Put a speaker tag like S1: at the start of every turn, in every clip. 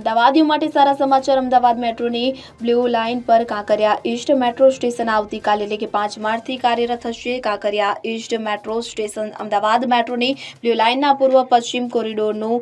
S1: અમદાવાદીઓ માટે સારા સમાચાર. અમદાવાદ મેટ્રોની બ્લુ લાઇન પર કાંકરિયા ઈસ્ટ મેટ્રો સ્ટેશન આવતીકાલે એટલે કે પાંચ માર્ચથી કાર્યરત થશે Kankaria east metro station Ahmedabad મેટ્રોની blue લાઇનના પૂર્વ પશ્ચિમ કોરિડોરનું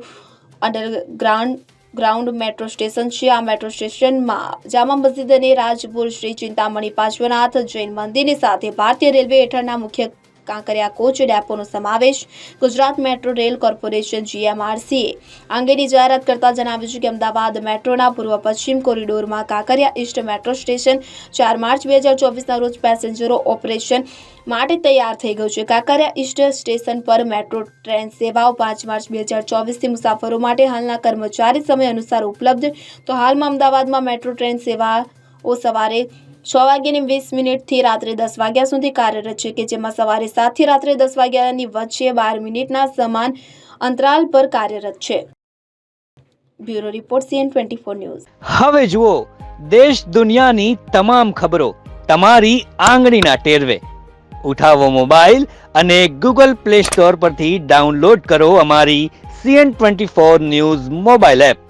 S1: અંડરગ્રાઉન્ડ ગ્રાઉન્ડ મેટ્રો સ્ટેશન છે. આ મેટ્રો સ્ટેશનમાં જામા મસ્જિદ અને રાજપુર શ્રી ચિંતામણી પાર્શ્વનાથ જૈન મંદિરની સાથે ભારતીય રેલવે હેઠળના મુખ્ય કાંકરિયા કોચ ડેપોનો સમાવેશ. ગુજરાત મેટ્રો રેલ કોર્પોરેશન જીએમઆરસીએ અંગેની જાહેરાત કરતા જણાવ્યું છે કે અમદાવાદ મેટ્રોના પૂર્વ પશ્ચિમ કોરિડોરમાં કાંકરિયા ઈસ્ટ મેટ્રો સ્ટેશન ચાર માર્ચ બે હજાર ચોવીસના રોજ પેસેન્જરો ઓપરેશન માટે તૈયાર થઈ ગયું છે. કાંકરિયા ઈસ્ટ સ્ટેશન પર મેટ્રો ટ્રેન સેવાઓ પાંચ માર્ચ બે હજાર ચોવીસથી મુસાફરો માટે હાલના કર્મચારી સમય અનુસાર ઉપલબ્ધ. તો હાલમાં અમદાવાદમાં મેટ્રો ટ્રેન સેવાઓ સવારે છ વાગ્યાની વીસ મિનિટથી રાત્રે દસ વાગ્યા સુધી કાર્યરત છે કે જેમાં સવારે સાતથી રાત્રે દસ વાગ્યાની વચ્ચે બાર મિનિટના સમાન અંતરાલ પર કાર્યરત છે. Bureau report CN twenty four news.
S2: હવે જુઓ, દેશ દુનિયાની તમામ ખબરો તમારી આંગળીના ટેરવે. ઉઠાવો મોબાઈલ અને ગૂગલ પ્લે સ્ટોર પરથી ડાઉનલોડ કરો અમારી CN twenty four news mobile app.